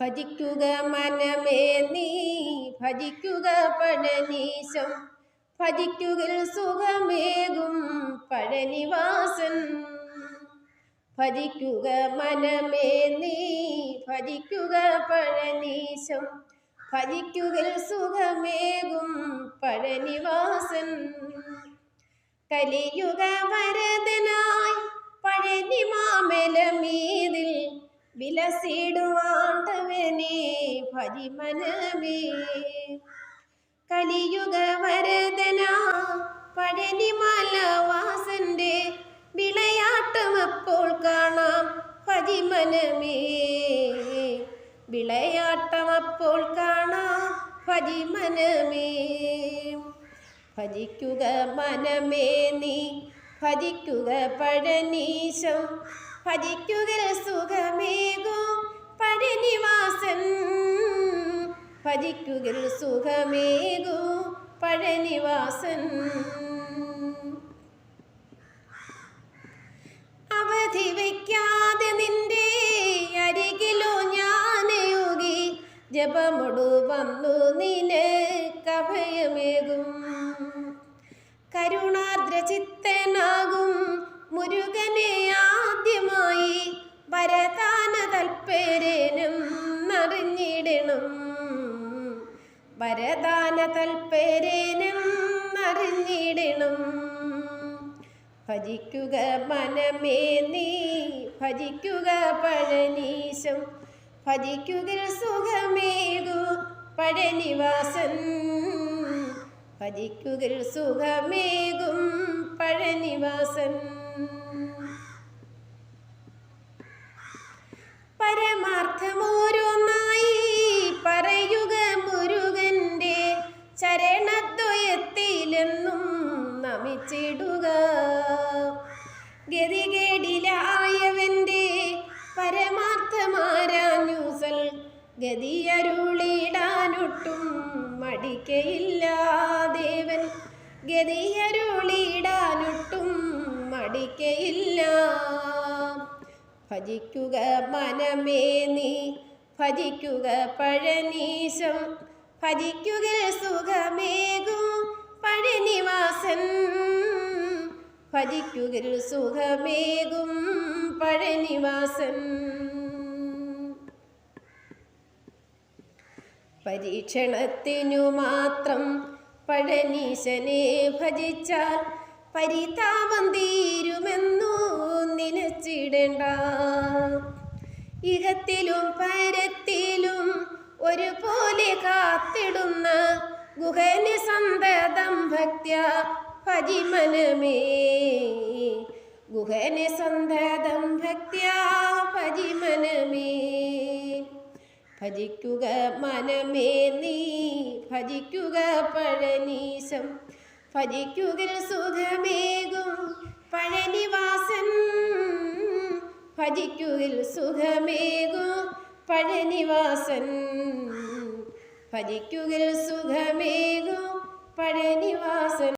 ഭജിക്കുക മനമേ നീ ഭജിക്കുക പഴനീശം. ഭജിക്കുകിൽ സുഖമേകും പഴനിവാസൻ. ഭജിക്കുക മനമേ നീ ഭജിക്കുക പഴനീശം. ഭജിക്കുകിൽ സുഖമേകും പഴനിവാസൻ. കലിയുഗ വരദനായി വിലസിടുവാണ്ടവനെ ഭരിമനമേ. കലിയുഗ വരദന പഴനിമലവാസന്റെ വിളയാട്ടം അപ്പോൾ കാണാം ഭജിമനമേ. വിളയാട്ടം അപ്പോൾ കാണാം ഭജിമനമേ. ഭജിക്കുക മനമേ നീ ഭജിക്കുക പഴനീശം ഭജിക്കുക സുഖമേകും പഴനിവാസൻ. ഭജിക്കുക സുഖമേകും പഴനിവാസൻ. അവധി വയ്ക്കാതെ നിന്റെ അരികിലോ ഞാനയുകി ജപമൊടു വന്നു നിനക്കഭയമേകും കരുണാർദ്ര ചിത്തനാകും മുരുകനെ വരദാന തൽപ്പേരേനും അറിഞ്ഞിടണം. വരദാന തൽപ്പേരേനും അറിഞ്ഞിടണം. ഭജിക്കുക മനമേ നീ ഭജിക്കുക പഴനീശം. ഭജിക്കുക സുഖമേകു പഴനിവാസൻ. ഭജിക്കുക സുഖമേകും പഴനിവാസൻ. പരമാർത്ഥമോരോന്നായി പറയുക മുരുകന്റെ ചരണദ്വയത്തിലെന്നും നമിച്ചിടുക. ഗതികേടിലായവന്റെ പരമാർത്ഥമാരാഞ്ഞൂസൽ ഗതിയരുളിടാനൊട്ടും മടിക്കയില്ല ദേവൻ. ഗതിയരുളിടാനൊട്ടും ഭജിക്കുക മനമേ നീ ഭജിക്കുക പഴനീശം ഭജിക്കുക സുഖമേകും പഴനിവാസൻ. ഭജിക്കുക സുഖമേകും പഴനിവാസൻ. പരീക്ഷണത്തിനു മാത്രം പഴനീശനെ ഭജിച്ചാൽ പരിതാപം തീരുമെന്നു ഇഹത്തിലും പരത്തിലും ഒരുപോലെ കാത്തിടുന്ന ഗുഹന് സന്തതം ഭക്തിയ ഭജിമനമേ. ഗുഹന് സന്തതം ഭക്തിയ ഭജിമനമേ. ഭജിക്കുക മനമേ നീ ഭജിക്കുക പഴനീശം ഭജിക്കുക സുഖമേകും ഭജിക്കുക സുഖമേകും. പഴനിവാസൻ ഭജിക്കുകിൽ സുഖമേകും. പഴനിവാസൻ